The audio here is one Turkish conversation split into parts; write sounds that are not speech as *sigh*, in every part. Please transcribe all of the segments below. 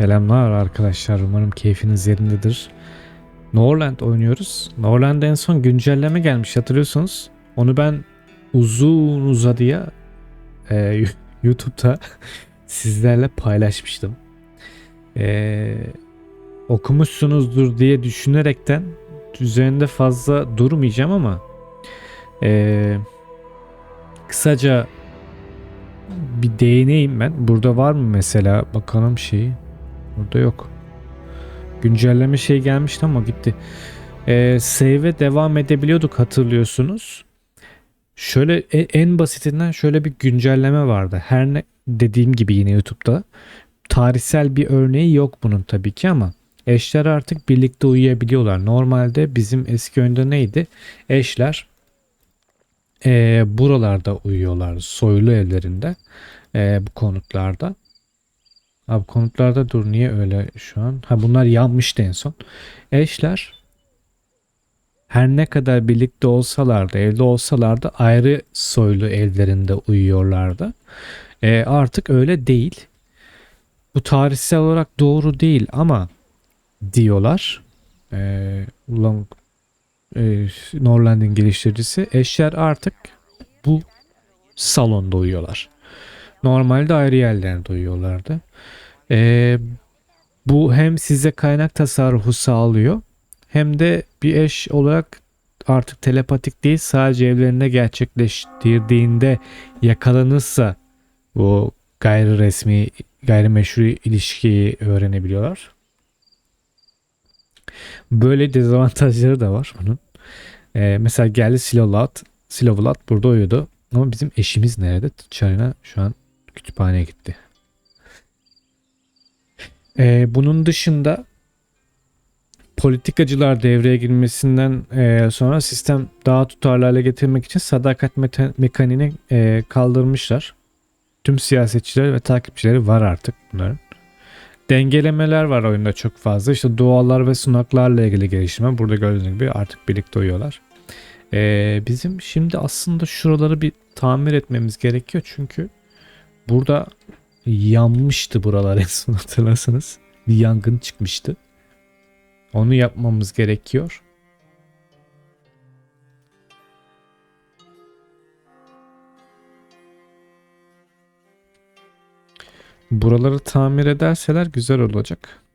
Selamlar arkadaşlar. Umarım keyfiniz yerindedir. Norland oynuyoruz. Norland'da en son güncelleme gelmiş hatırlıyorsunuz. Onu ben uzun uzadıya e, *laughs* YouTube'da *laughs* sizlerle paylaşmıştım. E, okumuşsunuzdur diye düşünerekten üzerinde fazla durmayacağım ama e, kısaca bir değineyim ben. Burada var mı mesela bakalım şeyi. Burada yok. Güncelleme şey gelmişti ama gitti. Ee, save'e devam edebiliyorduk hatırlıyorsunuz. Şöyle e- en basitinden şöyle bir güncelleme vardı. Her ne dediğim gibi yine YouTube'da tarihsel bir örneği yok bunun tabii ki ama eşler artık birlikte uyuyabiliyorlar. Normalde bizim eski oyunda neydi? Eşler eee, buralarda uyuyorlardı. Soylu evlerinde. eee, bu konutlarda. Abi konutlarda dur niye öyle şu an? Ha bunlar yanmıştı en son. Eşler her ne kadar birlikte olsalardı, evde olsalardı ayrı soylu evlerinde uyuyorlardı. Ee, artık öyle değil. Bu tarihsel olarak doğru değil ama diyorlar. Ee, Long, e, Norland'in geliştiricisi eşler artık bu salonda uyuyorlar. Normalde ayrı yerlerde uyuyorlardı. Ee, bu hem size kaynak tasarrufu sağlıyor hem de bir eş olarak artık telepatik değil sadece evlerinde gerçekleştirdiğinde yakalanırsa bu gayri resmi gayrimeşru ilişkiyi öğrenebiliyorlar. Böyle dezavantajları da var bunun. Ee, mesela geldi Silovlat. Silovlat burada uyudu. Ama bizim eşimiz nerede? Çarina şu an kütüphaneye gitti. Ee, bunun dışında politikacılar devreye girmesinden e, sonra sistem daha tutarlı hale getirmek için sadakat mekaniğini e, kaldırmışlar. Tüm siyasetçiler ve takipçileri var artık bunların. Dengelemeler var oyunda çok fazla. İşte dualar ve sunaklarla ilgili gelişme. Burada gördüğünüz gibi artık birlikte uyuyorlar. Ee, bizim şimdi aslında şuraları bir tamir etmemiz gerekiyor. Çünkü burada yanmıştı buralar en son hatırlarsanız. Bir yangın çıkmıştı. Onu yapmamız gerekiyor. Buraları tamir ederseler güzel olacak.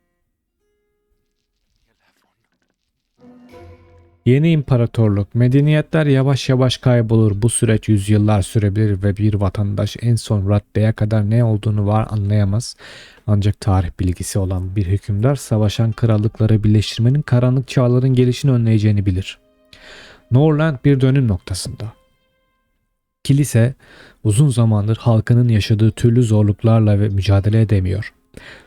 Yeni imparatorluk. Medeniyetler yavaş yavaş kaybolur. Bu süreç yüzyıllar sürebilir ve bir vatandaş en son raddeye kadar ne olduğunu var anlayamaz. Ancak tarih bilgisi olan bir hükümdar savaşan krallıkları birleştirmenin karanlık çağların gelişini önleyeceğini bilir. Norland bir dönüm noktasında. Kilise uzun zamandır halkının yaşadığı türlü zorluklarla ve mücadele edemiyor.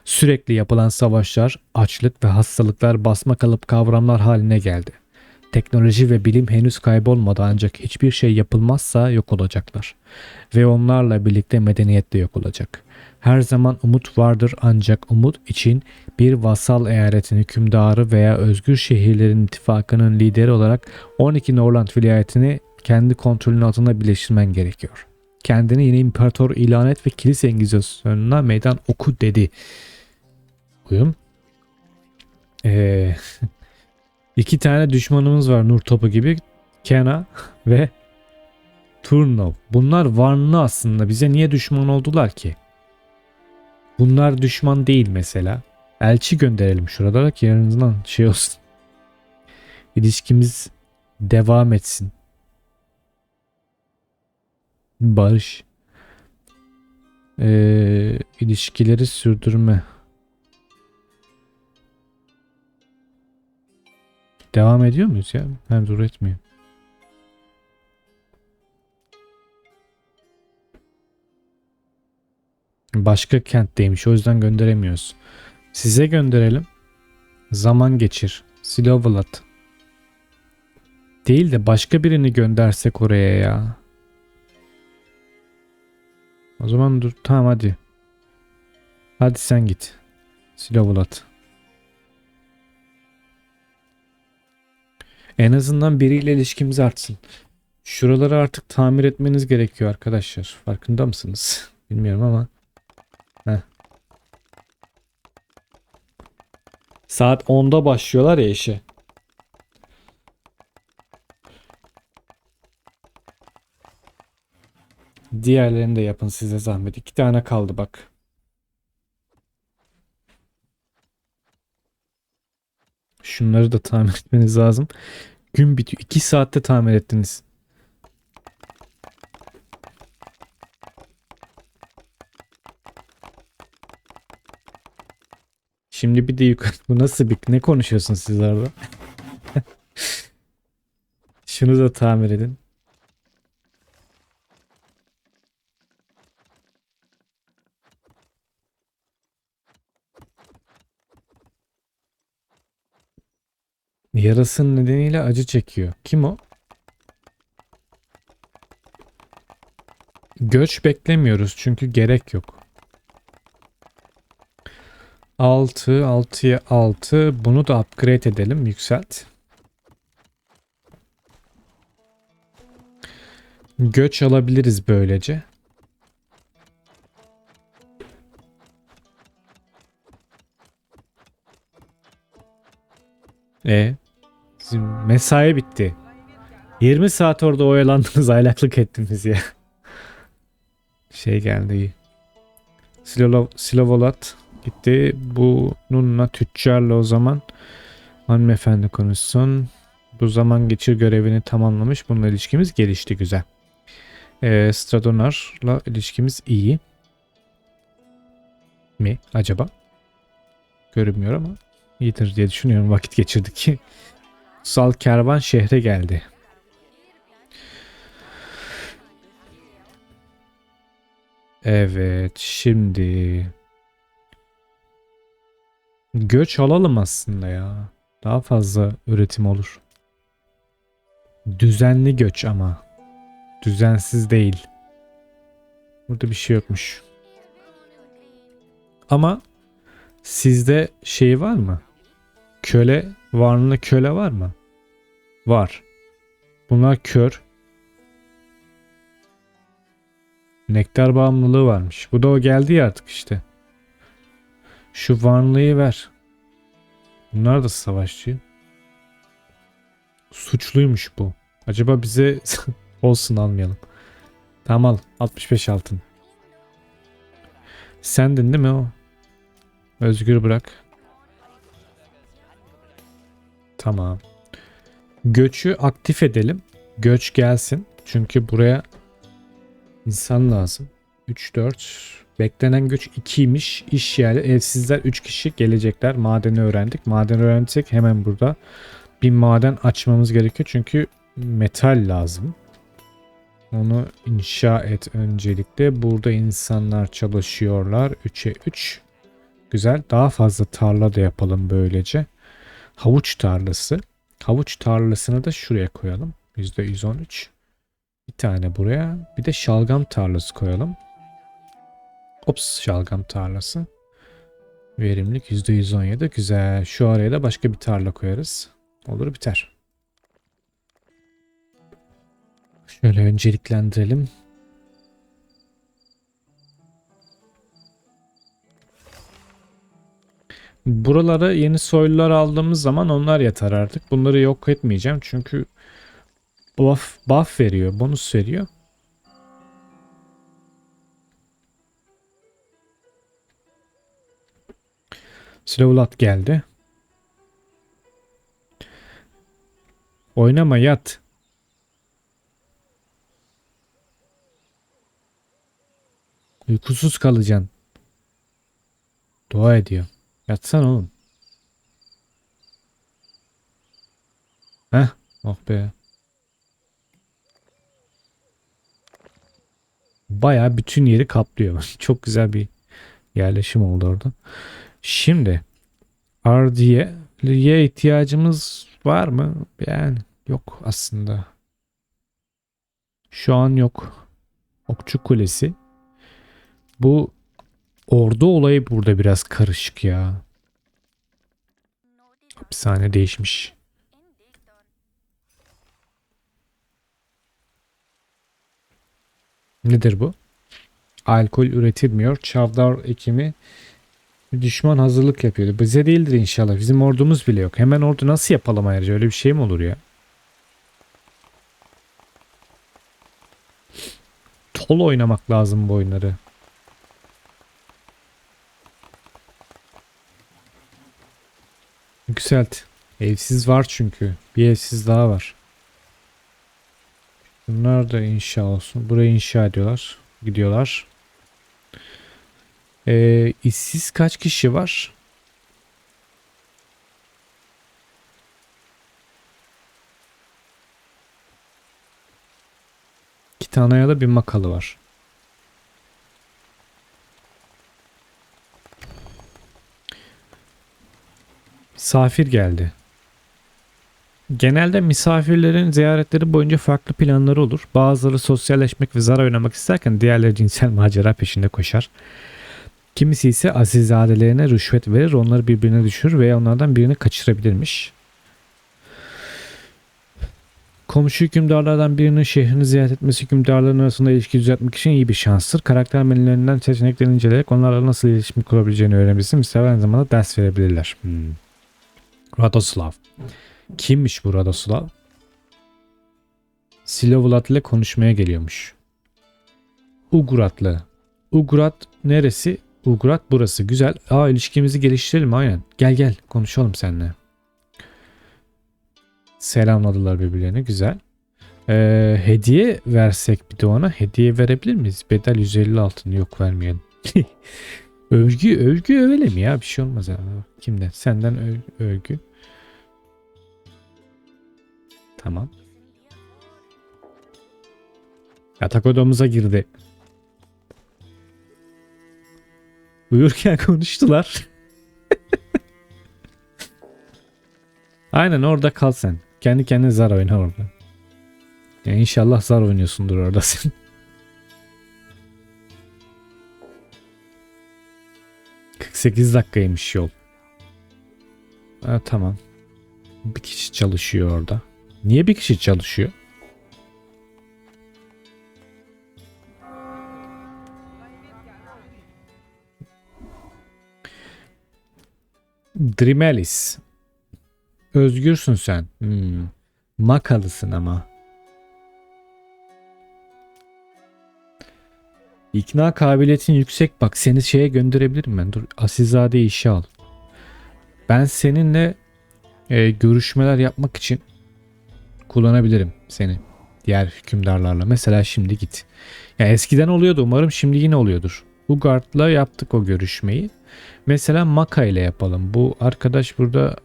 Sürekli yapılan savaşlar, açlık ve hastalıklar basma kalıp kavramlar haline geldi. Teknoloji ve bilim henüz kaybolmadı ancak hiçbir şey yapılmazsa yok olacaklar. Ve onlarla birlikte medeniyet de yok olacak. Her zaman umut vardır ancak umut için bir vasal eyaletin hükümdarı veya özgür şehirlerin ittifakının lideri olarak 12 Norland vilayetini kendi kontrolün altına birleştirmen gerekiyor. Kendini yine imparator ilan et ve kilise engizisyonuna meydan oku dedi. Uyum. Eee *laughs* İki tane düşmanımız var Nur Topu gibi. Kena *laughs* ve Turnov. Bunlar Vanlı aslında. Bize niye düşman oldular ki? Bunlar düşman değil mesela. Elçi gönderelim şuralara ki yanından şey olsun. *laughs* İlişkimiz devam etsin. Barış. Ee, ilişkileri sürdürme. Devam ediyor muyuz ya? Ben dur etmiyor. Başka kentteymiş o yüzden gönderemiyoruz. Size gönderelim. Zaman geçir. Silovalat. Değil de başka birini göndersek oraya ya. O zaman dur tamam hadi. Hadi sen git. Silovalat. En azından biriyle ilişkimiz artsın. Şuraları artık tamir etmeniz gerekiyor arkadaşlar. Farkında mısınız? *laughs* Bilmiyorum ama. Heh. Saat 10'da başlıyorlar ya işe. Diğerlerini de yapın size zahmet. İki tane kaldı bak. Şunları da tamir etmeniz lazım. Gün bitiyor. 2 saatte tamir ettiniz. Şimdi bir de yukarı. *laughs* Bu nasıl bir ne konuşuyorsunuz siz orada? *laughs* Şunu da tamir edin. Yarasının nedeniyle acı çekiyor. Kim o? Göç beklemiyoruz çünkü gerek yok. 6, 6'ya 6. Bunu da upgrade edelim. Yükselt. Göç alabiliriz böylece. E sizin mesai bitti. 20 saat orada oyalandınız, *laughs* aylaklık ettiniz ya. Şey geldi. Silolo, Silovolat gitti. Bununla tüccarla o zaman hanımefendi konuşsun. Bu zaman geçir görevini tamamlamış. Bununla ilişkimiz gelişti güzel. Ee, Stradonar'la ilişkimiz iyi. Mi acaba? Görünmüyor ama iyidir diye düşünüyorum vakit geçirdik. *laughs* Kutsal kervan şehre geldi. Evet şimdi göç alalım aslında ya. Daha fazla üretim olur. Düzenli göç ama. Düzensiz değil. Burada bir şey yokmuş. Ama sizde şey var mı? Köle, varlığı köle var mı? Var. Bunlar kör. Nektar bağımlılığı varmış. Bu da o geldi ya artık işte. Şu varlığı ver. Bunlar da savaşçı. Suçluymuş bu. Acaba bize *laughs* olsun almayalım. Tamam al. 65 altın. Sendin değil mi o? Özgür bırak. Tamam. Göçü aktif edelim. Göç gelsin. Çünkü buraya insan lazım. 3 4 beklenen göç 2'ymiş. İş yeri evsizler 3 kişi gelecekler. Madeni öğrendik. Madeni öğrendiysek hemen burada bir maden açmamız gerekiyor. Çünkü metal lazım. Onu inşa et öncelikle. Burada insanlar çalışıyorlar. 3'e 3. Güzel. Daha fazla tarla da yapalım böylece. Havuç tarlası. Havuç tarlasını da şuraya koyalım. %113. Bir tane buraya. Bir de şalgam tarlası koyalım. Ops şalgam tarlası. Verimlilik %117. Güzel. Şu araya da başka bir tarla koyarız. Olur biter. Şöyle önceliklendirelim. Buralara yeni soylular aldığımız zaman onlar yatar artık. Bunları yok etmeyeceğim çünkü buff, buff veriyor, bonus veriyor. Slovlat geldi. Oynama yat. Uykusuz kalacaksın. Dua ediyor. Yatsana oğlum. Heh. Oh be. Baya bütün yeri kaplıyor. *laughs* Çok güzel bir yerleşim oldu orada. Şimdi RD'ye ihtiyacımız var mı? Yani yok aslında. Şu an yok. Okçu Kulesi. Bu ordu olayı burada biraz karışık ya. Hapishane değişmiş. Nedir bu? Alkol üretilmiyor. Çavdar ekimi düşman hazırlık yapıyordu. Bize değildir inşallah. Bizim ordumuz bile yok. Hemen ordu nasıl yapalım ayrıca? Öyle bir şey mi olur ya? Tol oynamak lazım bu oyunları. Yükselt. Evsiz var çünkü. Bir evsiz daha var. Bunlar da inşa olsun. Burayı inşa ediyorlar. Gidiyorlar. Ee, işsiz kaç kişi var? İki tane ya da bir makalı var. Misafir geldi. Genelde misafirlerin ziyaretleri boyunca farklı planları olur. Bazıları sosyalleşmek ve zar oynamak isterken diğerleri cinsel macera peşinde koşar. Kimisi ise asilzadelerine rüşvet verir, onları birbirine düşürür veya onlardan birini kaçırabilirmiş. Komşu hükümdarlardan birinin şehrini ziyaret etmesi hükümdarların arasında ilişki düzeltmek için iyi bir şanstır. Karakter menülerinden seçeneklerini inceleyerek onlarla nasıl iletişim kurabileceğini. Misafir aynı zamanda ders verebilirler. Hmm. Radoslav. Kimmiş bu Radoslav? Silovulat ile konuşmaya geliyormuş. Uguratlı. Ugurat neresi? Ugurat burası. Güzel. Aa ilişkimizi geliştirelim aynen. Gel gel konuşalım seninle. Selamladılar birbirlerine. Güzel. Ee, hediye versek bir de ona. Hediye verebilir miyiz? Bedel 150 altın. Yok vermeyelim. *laughs* övgü, övgü övelim ya. Bir şey olmaz. Ya. Kimden? Senden öv- övgü. Tamam. Yatak odamıza girdi. Uyurken *laughs* konuştular. *laughs* Aynen orada kal sen. Kendi kendine zar oyna orada. Ya inşallah zar oynuyorsundur orada sen. *laughs* ...48 dakikaymış yol. Ha, tamam. Bir kişi çalışıyor orada. Niye bir kişi çalışıyor? Drimelis. Özgürsün sen. Hmm. Makalısın ama. İkna kabiliyetin yüksek bak seni şeye gönderebilirim ben. Dur Asilzade işe al. Ben seninle e, görüşmeler yapmak için kullanabilirim seni. Diğer hükümdarlarla. Mesela şimdi git. Ya eskiden oluyordu umarım şimdi yine oluyordur. Ugard'la yaptık o görüşmeyi. Mesela Maka ile yapalım. Bu arkadaş burada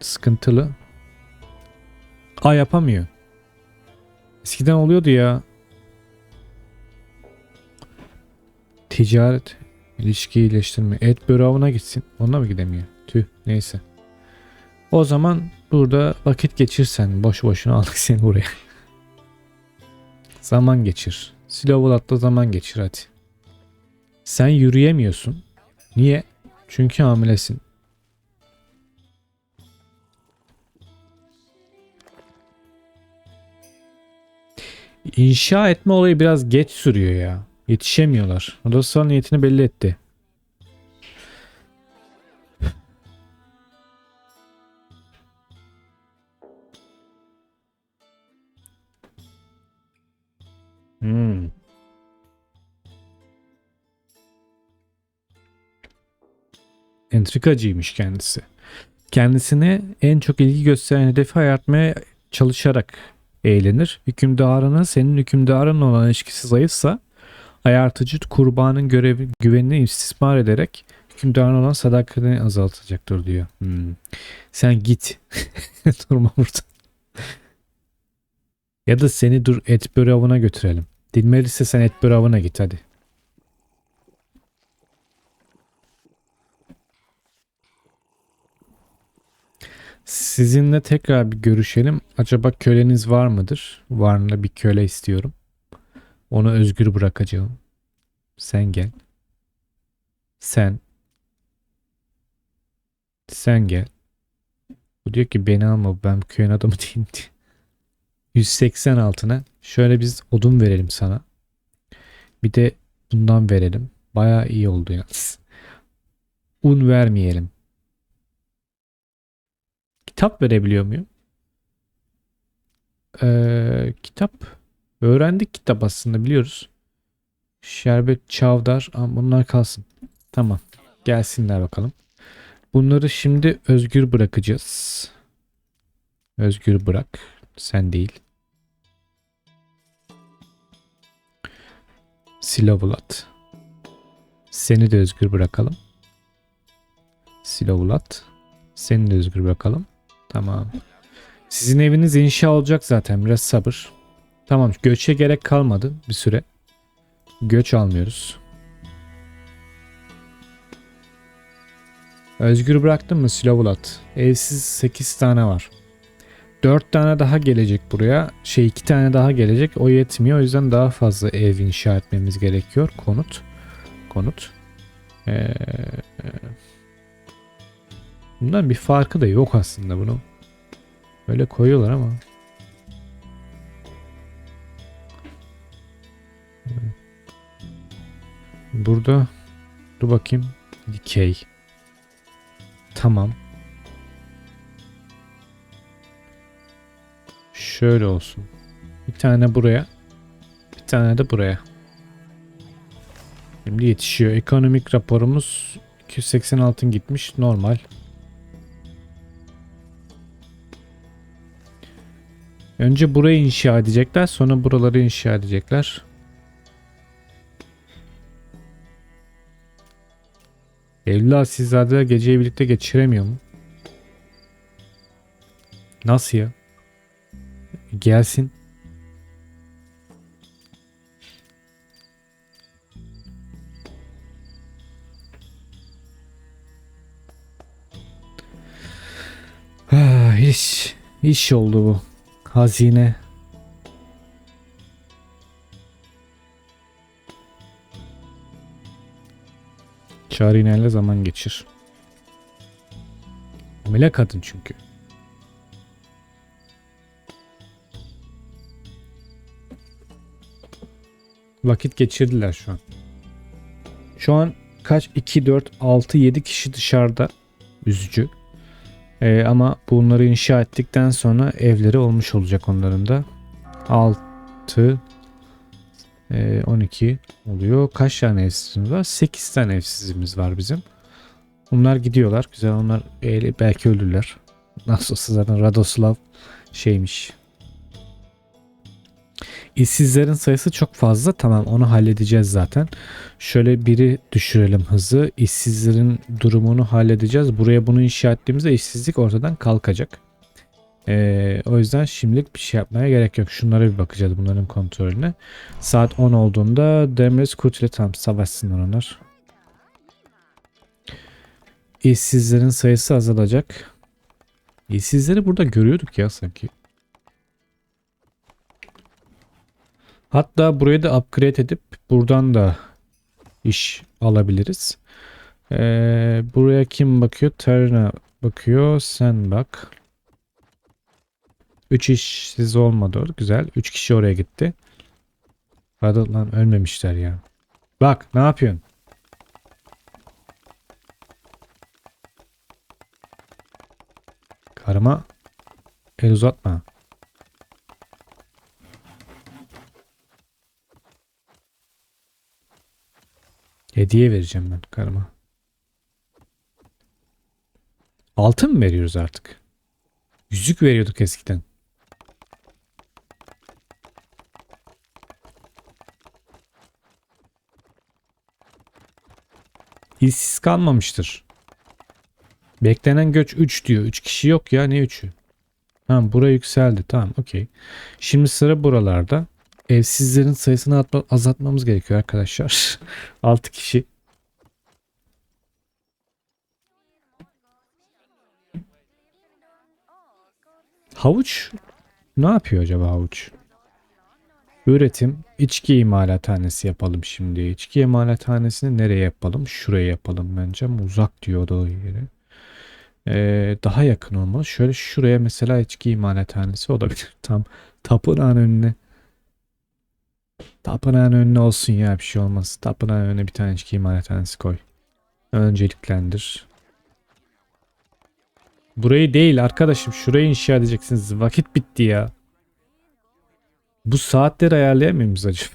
sıkıntılı. Aa yapamıyor. Eskiden oluyordu ya. Ticaret, ilişki iyileştirme. Et böreğine gitsin. Ona mı gidemiyor? Tüh neyse. O zaman burada vakit geçirsen boş boşuna aldık *laughs* seni buraya. zaman geçir. Silovolat'ta zaman geçir hadi. Sen yürüyemiyorsun. Niye? Çünkü hamilesin. İnşa etme olayı biraz geç sürüyor ya. Yetişemiyorlar. Odasal niyetini belli etti. Hmm. Entrikacıymış kendisi. Kendisine en çok ilgi gösteren hedefi hayatmaya çalışarak eğlenir. Hükümdarının senin hükümdarın olan ilişkisi zayıfsa ayartıcı kurbanın görevi, güvenini istismar ederek hükümdarın olan sadakatini azaltacaktır diyor. Hmm. Sen git. *laughs* Durma burada. Ya da seni dur et böreğine götürelim. Dinmeliyse sen et böreğine git hadi. Sizinle tekrar bir görüşelim. Acaba köleniz var mıdır? Var mı bir köle istiyorum. Onu özgür bırakacağım. Sen gel. Sen. Sen gel. Bu diyor ki beni alma ben köyün adamı değilim diye. *laughs* 180 altına şöyle biz odun verelim sana. Bir de bundan verelim. Baya iyi oldu yalnız. un vermeyelim. Kitap verebiliyor muyum? Ee, kitap. Öğrendik kitap aslında biliyoruz. Şerbet, çavdar. Ama bunlar kalsın. Tamam. Gelsinler bakalım. Bunları şimdi özgür bırakacağız. Özgür bırak. Sen değil. Silavulat. Seni de özgür bırakalım. Silavulat. Seni de özgür bırakalım. Tamam. Sizin eviniz inşa olacak zaten. Biraz sabır. Tamam. Göçe gerek kalmadı bir süre. Göç almıyoruz. Özgür bıraktın mı Silavulat? Evsiz 8 tane var. 4 tane daha gelecek buraya. Şey 2 tane daha gelecek. O yetmiyor. O yüzden daha fazla ev inşa etmemiz gerekiyor. Konut. Konut. Ee, bundan bir farkı da yok aslında bunu. Böyle koyuyorlar ama. Burada dur bakayım. Dikey. Tamam. Şöyle olsun. Bir tane buraya. Bir tane de buraya. Şimdi yetişiyor. Ekonomik raporumuz 280 altın gitmiş. Normal. Önce burayı inşa edecekler. Sonra buraları inşa edecekler. Evli asilzadeler geceyi birlikte geçiremiyor mu? Nasıl ya? Gelsin. Ah, iş, iş oldu bu. Hazine. Çağrı zaman geçir. Hamile kadın çünkü. Vakit geçirdiler şu an. Şu an kaç? 2, 4, 6, 7 kişi dışarıda. Üzücü. Ee, ama bunları inşa ettikten sonra evleri olmuş olacak onların da. 6, e, 12 oluyor. Kaç tane evsizimiz var? 8 tane evsizimiz var bizim. Bunlar gidiyorlar. Güzel onlar belki ölürler. Nasıl olsa zaten Radoslav şeymiş. İşsizlerin sayısı çok fazla. Tamam onu halledeceğiz zaten. Şöyle biri düşürelim hızı. İşsizlerin durumunu halledeceğiz. Buraya bunu inşa ettiğimizde işsizlik ortadan kalkacak. Ee, o yüzden şimdilik bir şey yapmaya gerek yok. Şunlara bir bakacağız bunların kontrolüne. Saat 10 olduğunda Demres Kurt ile tam savaşsınlar onlar. İşsizlerin sayısı azalacak. İşsizleri burada görüyorduk ya sanki. Hatta burayı da upgrade edip buradan da iş alabiliriz. Ee, buraya kim bakıyor? Terna bakıyor. Sen bak. 3 işsiz olmadı. Güzel. 3 kişi oraya gitti. Hadi lan ölmemişler ya. Bak ne yapıyorsun? Karıma el uzatma. Hediye vereceğim ben karıma. Altın mı veriyoruz artık? Yüzük veriyorduk eskiden. İşsiz kalmamıştır. Beklenen göç 3 diyor. 3 kişi yok ya ne 3'ü? Tamam bura yükseldi. Tamam okey. Şimdi sıra buralarda. Evsizlerin sayısını atma, azaltmamız gerekiyor arkadaşlar. *laughs* 6 kişi. Havuç ne yapıyor acaba havuç? Üretim içki imalathanesi yapalım şimdi. İçki imalathanesini nereye yapalım? Şuraya yapalım bence ama uzak diyor o yeri. Ee, daha yakın olmalı. Şöyle şuraya mesela içki imalathanesi olabilir. *laughs* Tam tapınağın önüne. Tapınağın önüne olsun ya bir şey olmaz. Tapınağın önüne bir tane imalathanesi koy. Önceliklendir. Burayı değil arkadaşım. Şurayı inşa edeceksiniz. Vakit bitti ya. Bu saatleri ayarlayamıyor muyuz acaba?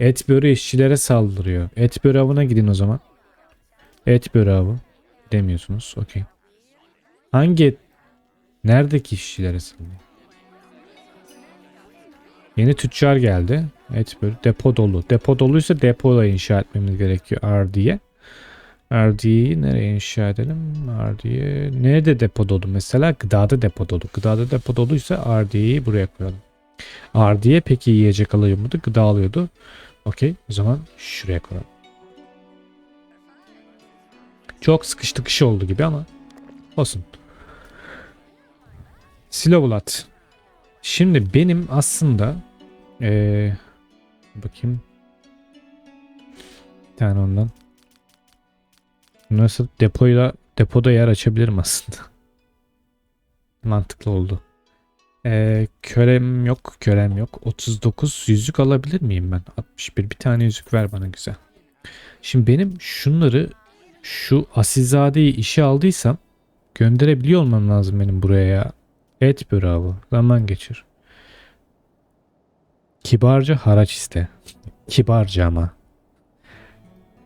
Et böreği işçilere saldırıyor. Et böreği avına gidin o zaman. Et böreği avı. Demiyorsunuz. Okey. Hangi? Neredeki işçilere saldırıyor? Yeni tüccar geldi. Et böreği. Depo dolu. Depo doluysa depoda inşa etmemiz gerekiyor. R diye. RD'yi nereye inşa edelim? RD'ye nerede depo dolu? Mesela gıdada depo dolu. Gıdada depo doluysa RD'yi buraya koyalım. RD'ye peki yiyecek alıyor muydu? Gıda alıyordu. Okey. O zaman şuraya koyalım. Çok sıkış tıkış oldu gibi ama olsun. Silovlat. Şimdi benim aslında ee, bakayım bir tane ondan. Nasıl depoyla depoda yer açabilirim aslında. *laughs* Mantıklı oldu. Ee, kölem yok, kölem yok. 39 yüzük alabilir miyim ben? 61 bir tane yüzük ver bana güzel. Şimdi benim şunları şu asilzadeyi işe aldıysam gönderebiliyor olmam lazım benim buraya ya. Et bravo. Zaman geçir. Kibarca haraç iste. Kibarca ama.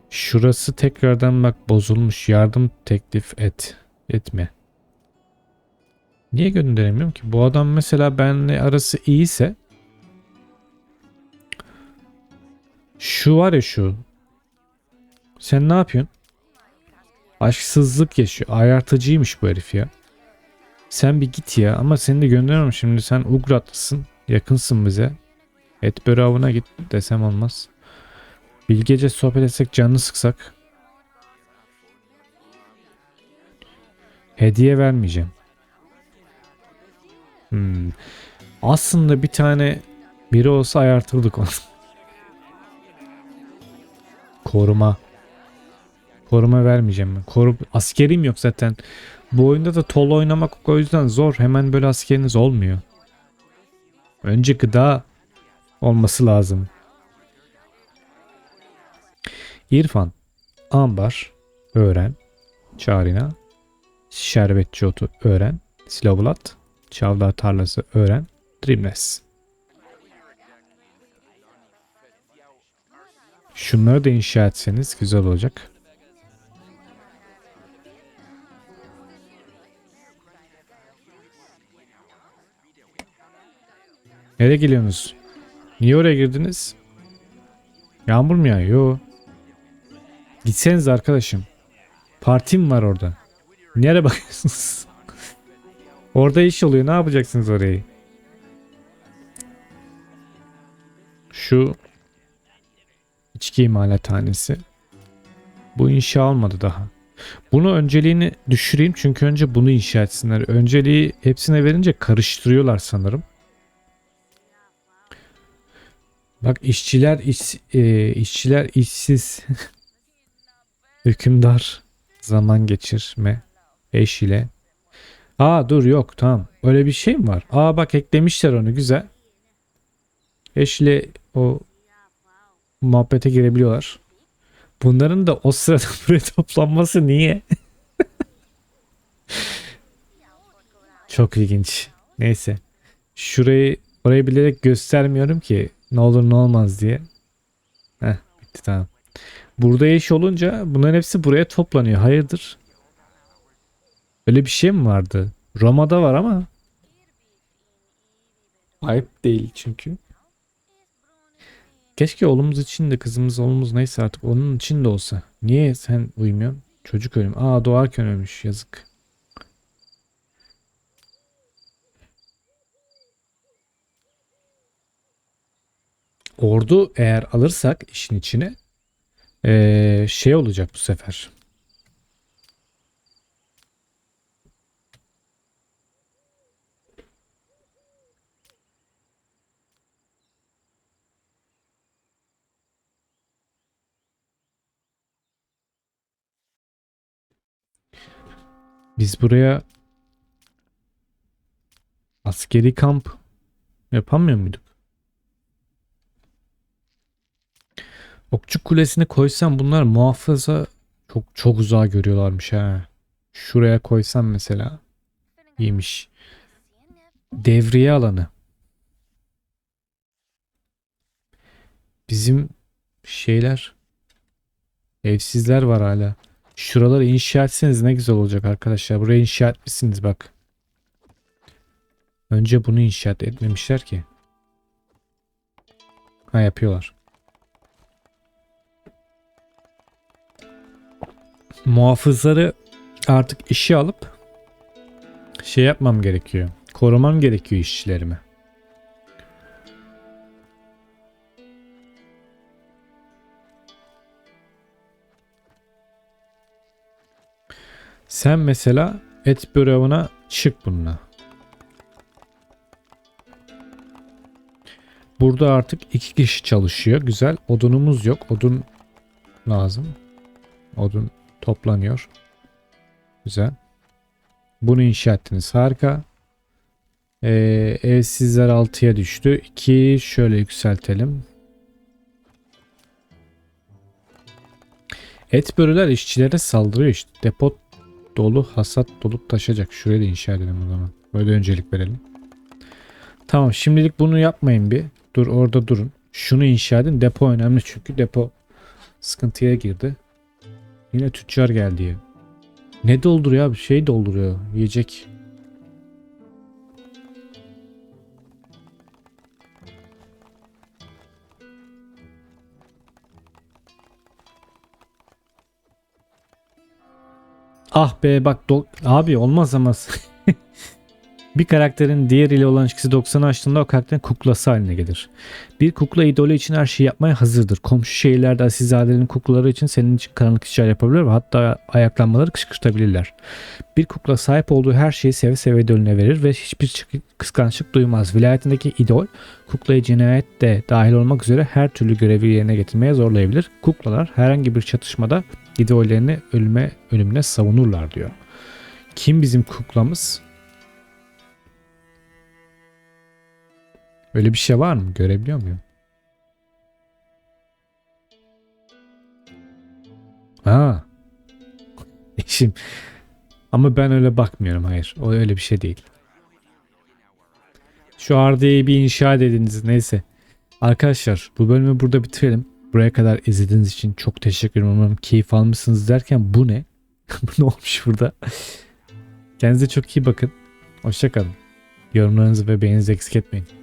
Şurası tekrardan bak bozulmuş. Yardım teklif et. Etme. Niye gönderemiyorum ki? Bu adam mesela benimle arası iyiyse şu var ya şu. Sen ne yapıyorsun? Aşksızlık yaşıyor. Ayartıcıymış bu herif ya. Sen bir git ya ama seni de gönderiyorum şimdi. Sen Ugratlısın. Yakınsın bize. Et böreği avına git desem olmaz. Bilgece sohbet etsek canını sıksak. Hediye vermeyeceğim. Hmm. Aslında bir tane biri olsa ayartırdık onu. Koruma. Koruma vermeyeceğim ben. Koru askerim yok zaten. Bu oyunda da tol oynamak o yüzden zor. Hemen böyle askeriniz olmuyor. Önce gıda olması lazım. İrfan, Ambar, öğren. Çarina, Şerbetçi otu öğren. Silavlat, Çavdar tarlası öğren. Dreamless. Şunları da inşa etseniz güzel olacak. Nereye geliyorsunuz? Niye oraya girdiniz? Yağmur mu yağıyor? Yo. Gitseniz arkadaşım. Partim var orada. Nereye bakıyorsunuz? *laughs* orada iş oluyor. Ne yapacaksınız orayı? Şu içki imalathanesi. Bu inşa olmadı daha. Bunu önceliğini düşüreyim çünkü önce bunu inşa etsinler. Önceliği hepsine verince karıştırıyorlar sanırım. Bak işçiler iş, e, işçiler işsiz. *laughs* Hükümdar zaman geçirme eş ile. Aa dur yok tamam. Öyle bir şey mi var? Aa bak eklemişler onu güzel. Eş ile o muhabbete girebiliyorlar. Bunların da o sırada *laughs* buraya toplanması niye? *laughs* Çok ilginç. Neyse. Şurayı orayı bilerek göstermiyorum ki ne olur ne olmaz diye. Heh bitti tamam. Burada eş olunca bunların hepsi buraya toplanıyor. Hayırdır? Öyle bir şey mi vardı? Roma'da var ama ayıp değil çünkü. Keşke oğlumuz için de kızımız oğlumuz neyse artık onun için de olsa. Niye sen uymuyorsun? Çocuk ölüm. Aa doğarken ölmüş yazık. Ordu eğer alırsak işin içine ee, şey olacak bu sefer. Biz buraya askeri kamp yapamıyor muyduk? Okçu kulesine koysam bunlar muhafaza çok çok uzağa görüyorlarmış ha. Şuraya koysam mesela iyiymiş. Devriye alanı. Bizim şeyler evsizler var hala. Şuraları inşa etseniz ne güzel olacak arkadaşlar. Burayı inşa etmişsiniz bak. Önce bunu inşaat etmemişler ki. Ha yapıyorlar. Muhafızları artık işe alıp şey yapmam gerekiyor. Korumam gerekiyor işçilerimi. Sen mesela et böreğine çık bununla. Burada artık iki kişi çalışıyor. Güzel. Odunumuz yok. Odun lazım. Odun toplanıyor. Güzel. Bunu inşa ettiniz. Harika. Ee, evsizler 6'ya düştü. 2 şöyle yükseltelim. Et börüler işçilere saldırıyor işte. Depo dolu hasat dolup taşacak. Şurayı da inşa edelim o zaman. Böyle öncelik verelim. Tamam şimdilik bunu yapmayın bir. Dur orada durun. Şunu inşa edin. Depo önemli çünkü depo sıkıntıya girdi. Yine tüccar geldi. Ne dolduruyor abi? Şey dolduruyor. Yiyecek. Ah be bak dol- abi olmaz ama *laughs* bir karakterin diğeriyle olan ilişkisi 90'ı aştığında o karakterin kuklası haline gelir. Bir kukla idolü için her şeyi yapmaya hazırdır. Komşu şehirlerde asilzadelerin kuklaları için senin için karanlık işler yapabilir ve hatta ayaklanmaları kışkırtabilirler. Bir kukla sahip olduğu her şeyi seve seve idolüne verir ve hiçbir kıskançlık duymaz. Vilayetindeki idol kuklayı cinayet de dahil olmak üzere her türlü görevi yerine getirmeye zorlayabilir. Kuklalar herhangi bir çatışmada idollerini ölüme ölümüne savunurlar diyor. Kim bizim kuklamız? Öyle bir şey var mı? Görebiliyor muyum? Ha. *laughs* Eşim. Ama ben öyle bakmıyorum. Hayır. O öyle bir şey değil. Şu Arda'yı bir inşa ediniz. Neyse. Arkadaşlar bu bölümü burada bitirelim. Buraya kadar izlediğiniz için çok teşekkür ederim. Umarım keyif almışsınız derken bu ne? *laughs* bu ne olmuş burada? Kendinize çok iyi bakın. Hoşçakalın. Yorumlarınızı ve beğeninizi eksik etmeyin.